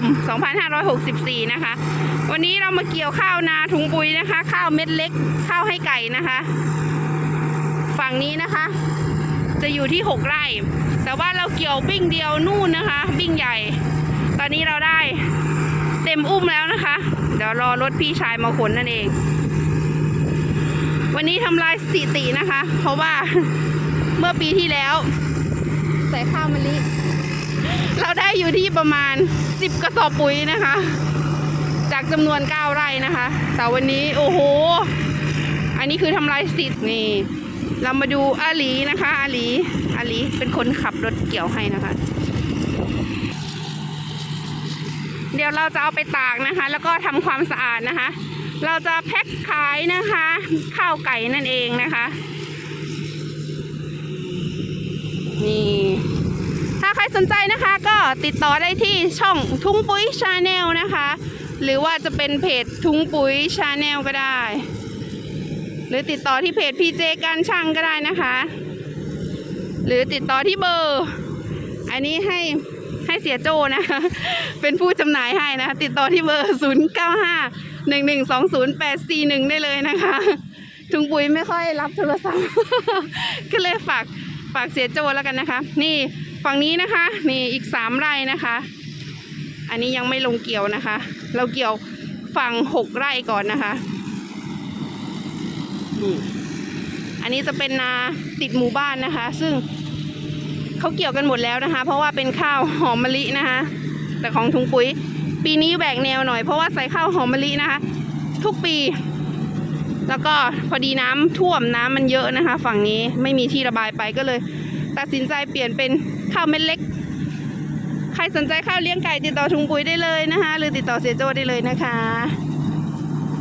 ม 2564 นะคะ วันนี้เรามาเกี่ยวข้าวนาถุงปุ๋ยนะคะ ข้าวเม็ดเล็ก ข้าวให้ไก่นะคะ ฝั่งนี้นะคะ จะอยู่ที่ 6 ไร่ แต่ว่าเราเกี่ยวบิ้งเดียวนู่นนะคะ บิ้งใหญ่ ตอนนี้เราได้เต็มอุ้มแล้วนะคะ เดี๋ยวรอรถพี่ชายมาขนนั่นเอง วันนี้ทำลายสถิตินะคะ เพราะว่าเมื่อปีที่แล้ว ใส่ข้าวมะลิ เราได้อยู่ที่ประมาณ 10 กระสอบปุ๋ยนะคะ จากจำนวน 9 ไร่นะคะ แต่วันนี้โอ้โห อันนี้คือทำลายสถิตินี่ เรามาดูอาลีนะคะ อาลีอาลีเป็นคนขับรถเกี่ยวให้นะคะ เดี๋ยวเราจะเอาไปตากนะคะ แล้วก็ทำความสะอาดนะคะ เราจะแพ็คขายนะคะ ข้าวไก่นั่นเองนะคะ นี่ ใครสนใจนะคะก็ติดต่อได้ที่ช่องทุ้งปุ๋ยชาแนลนะคะ หรือว่าจะเป็นเพจทุ้งปุ๋ยชาแนลก็ได้ หรือติดต่อที่เพจพีเจการช่างก็ได้นะคะ หรือติดต่อที่เบอร์ อันนี้ให้ให้เสียโจนะคะ เป็นผู้จำหน่ายให้นะคะ ติดต่อที่เบอร์ 0 9 5 1 1 2 0 8 4 1 ได้เลยนะคะถุงปุ๋ยไม่ค่อยรับโทรศัพท์ ก็เลยฝากฝากเสียโจแล้วกันนะคะ นี่ ฝั่งนี้นะคะนี่อีกสามไร่นะคะ อันนี้ยังไม่ลงเกี่ยวนะคะ เราเกี่ยวฝั่งหกไร่ก่อนนะคะนี่อันนี้จะเป็นนาติดหมู่บ้านนะคะ ซึ่งเขาเกี่ยวกันหมดแล้วนะคะ เพราะว่าเป็นข้าวหอมมะลินะคะ แต่ของถุงปุ๋ย ปีนี้แบกแนวหน่อยเพราะว่าใส่ข้าวหอมมะลินะคะ ทุกปี แล้วก็พอดีน้ำท่วมน้ำมันเยอะนะคะ ฝั่งนี้ไม่มีที่ระบายไปก็เลย ตัดสินใจเปลี่ยนเป็น ข้าวเม็ดเล็ก ใครสนใจข้าวเลี้ยงไก่ติดต่อถุงปุ๋ยได้เลยนะคะ หรือติดต่อเสียโจได้เลยนะคะ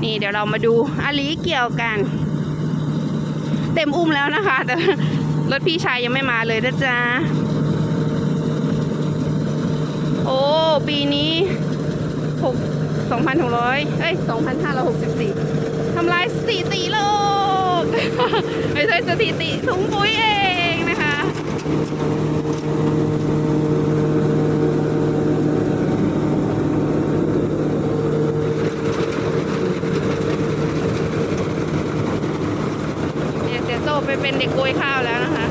นี่เดี๋ยวเรามาดูอาลีเกี่ยวกัน เต็มอุ้มแล้วนะคะ แต่รถพี่ชายยังไม่มาเลยนะจ๊ะโอ้ปีนี้หกสองพันหกร้อยเอ้ยสองพันห้าร้อยหกสิบสี่ทำลายสถิติโลก ไม่ใช่สถิติถุงปุ๋ยเองนะคะ เนี่ย เปเป็นเด็กโกยข้าวแล้วนะคะ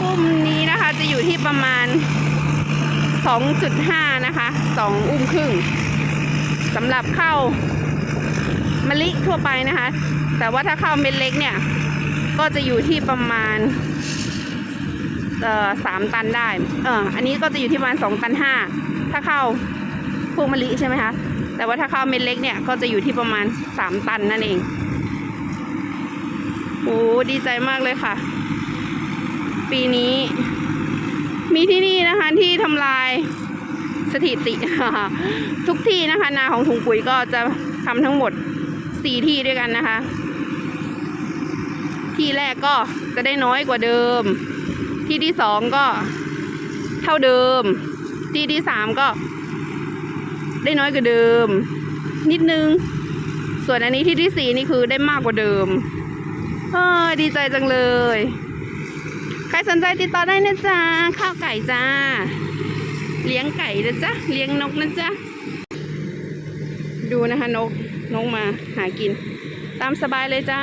อุ้มนี้นะคะ จะอยู่ที่ประมาณ 2.5 นะคะ 2 อุ้มครึ่งสำหรับข้าวมะลิทั่วไปนะคะ แต่ว่าถ้าข้าวเม็ดเล็กเนี่ย ก็จะอยู่ที่ประมาณเอ่อสามตันได้ เอออันนี้ก็จะอยู่ที่ประมาณ2ตัน5ถ้าข้าวพวกมะลิใช่ไหมคะ แต่ว่าถ้าข้าวเม็ดเล็กเนี่ยก็จะอยู่ที่ประมาณ3ตันนั่นเอง โอ้ดีใจมากเลยค่ะ ปีนี้ มีที่นี่นะคะที่ทำลายสถิติ ทุกที่นะคะ นาของถุงปุ๋ยก็จะทำทั้งหมดสี่ที่ด้วยกันนะคะ ที่แรกก็จะได้น้อยกว่าเดิม ที่ที่สองก็เท่าเดิม ที่ที่สามก็ ได้น้อยกว่าเดิม นิดนึง ส่วนอันนี้ที่ที่สี่นี่คือได้มากกว่าเดิม เออดีใจจังเลย รสนใจติดต่อได้นะจ๊ะข้าวไก่จ้า เลี้ยงไก่นะจ๊ะเลี้ยงนกนะจ๊ะดูนะคะนกนกมาหากิน ตามสบายเลยจ้า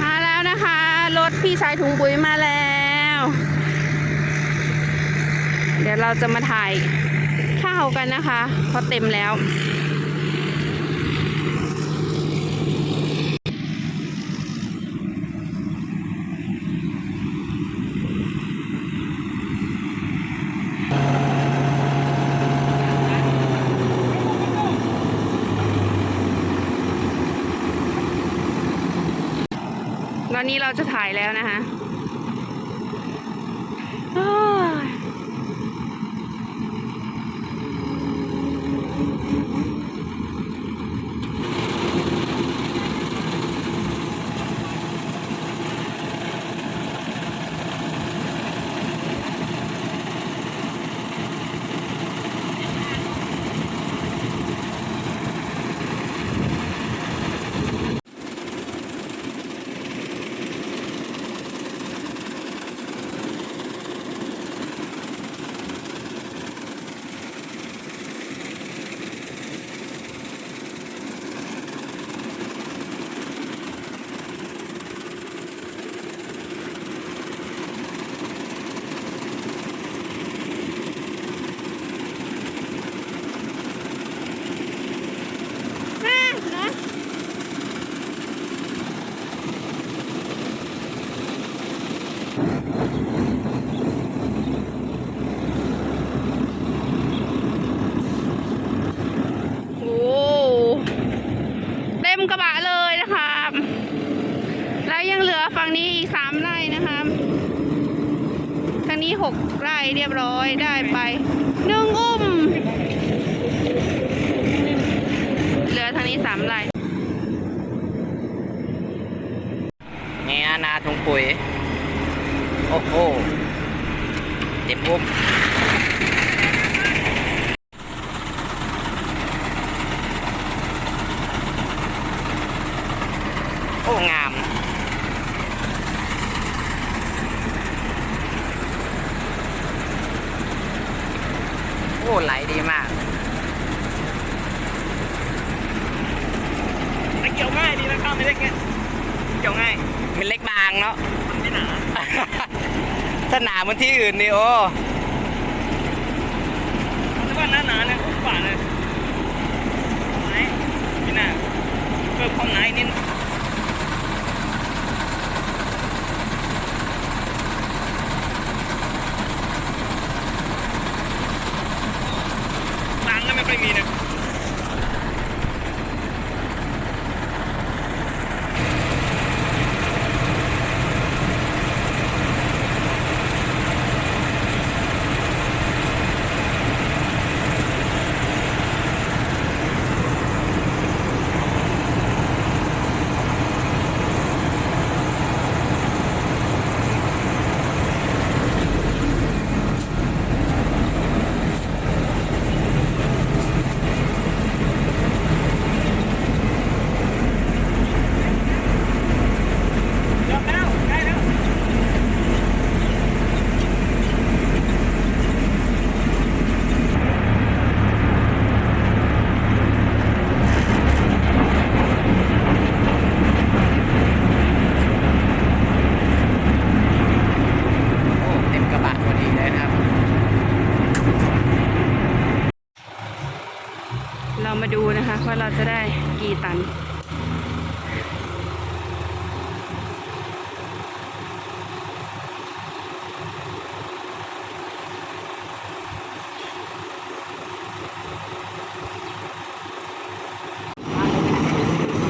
มาแล้วนะคะ ร ถุงปุ๋ยมาแล้ว เดี๋ยวเราจะมาถ่ายข้าวกันนะคะเพราะเต็มแล้ว ตอนนี้เราจะถ่ายแล้วนะคะ โอ้เต็มกระบะเลยนะครับแล้วยังเหลือฝั่งนี้อีกสามไร่นะครับทางนี้หกไร่เรียบร้อยได้ไปหนึ่งอุ้ม เหลือทางนี้สามไร่นี่อานาถุงปุ๋ย โอ้โหเต็มปุ๊บโอ้งาม โอ้ ไหลดีมาก แต่เกี่ยวง่ายดีนะครับไม่เล็กเงี้ยเกี่ยวง่าย มันเล็กบางเนาะ มันไม่หนา ถ้าหนาเหมือนที่อื่นนี่โอ้มันว่าหนาหนาเนี่ยกว่าเลยไหนพี่หน้าเพิ่มความหนาอีกนิดบางก็ไม่ค่อยมีนะ ยอมแล้วใกล้แล้ว โอ้เต็มกระบะพอดีเลยนะครับ เรามาดูนะคะว่าเราจะได้กี่ตัน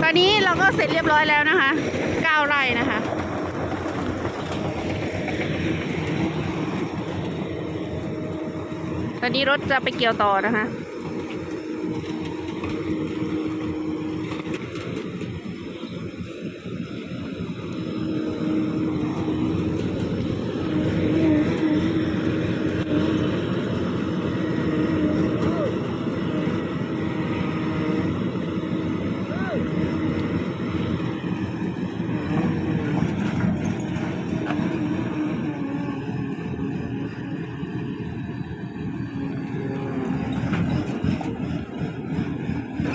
ตอนนี้เราก็เสร็จเรียบร้อยแล้วนะคะ9ไร่นะคะตอนนี้รถจะไปเกี่ยวต่อนะคะ